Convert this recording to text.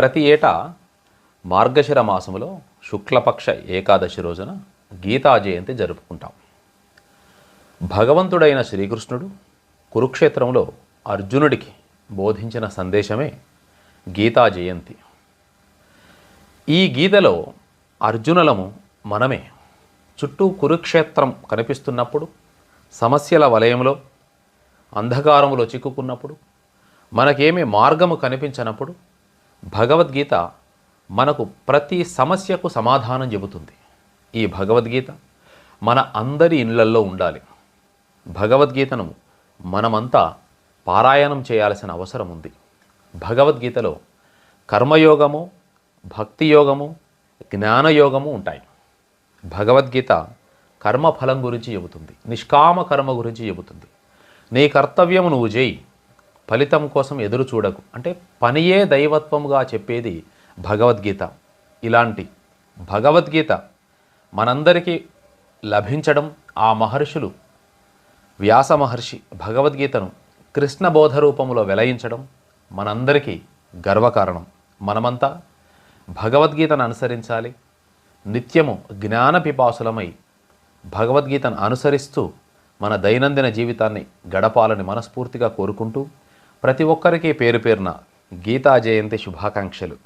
ప్రతి ఏటా మార్గశిర మాసంలో శుక్లపక్ష ఏకాదశి రోజున గీతా జయంతి జరుపుకుంటాం. భగవంతుడైన శ్రీకృష్ణుడు కురుక్షేత్రంలో అర్జునుడికి బోధించిన సందేశమే గీతా జయంతి. ఈ గీతలో అర్జునులము మనమే చుట్టూ కురుక్షేత్రం కనిపిస్తున్నప్పుడు సమస్యల వలయంలో అంధకారములో చిక్కుకున్నప్పుడు మనకేమీ మార్గము కనిపించనప్పుడు భగవద్గీత మనకు ప్రతి సమస్యకు సమాధానం చెబుతుంది. ఈ భగవద్గీత మన అందరి ఇళ్ళల్లో ఉండాలి. భగవద్గీతను మనమంతా పారాయణం చేయాల్సిన అవసరం ఉంది. భగవద్గీతలో కర్మయోగము భక్తి యోగము జ్ఞానయోగము ఉంటాయి. భగవద్గీత కర్మఫలం గురించి చెబుతుంది. నిష్కామ కర్మ గురించి చెబుతుంది. నీ కర్తవ్యము నువ్వు చేయి. ఫలితం కోసం ఎదురు చూడకు. అంటే పనియే దైవత్వముగా చెప్పేది భగవద్గీత. ఇలాంటి భగవద్గీత మనందరికీ లభించడం ఆ మహర్షులు వ్యాస మహర్షి భగవద్గీతను కృష్ణ బోధ రూపంలో వెలయించడం మనందరికీ గర్వకారణం. మనమంతా భగవద్గీతను అనుసరించాలి. నిత్యము జ్ఞాన పిపాసులమై భగవద్గీతను అనుసరిస్తూ మన దైనందిన జీవితాన్ని గడపాలని మనస్ఫూర్తిగా కోరుకుంటూ ప్రతి ఒక్కరికి పేరు పేరున గీతా జయంతి శుభాకాంక్షలు.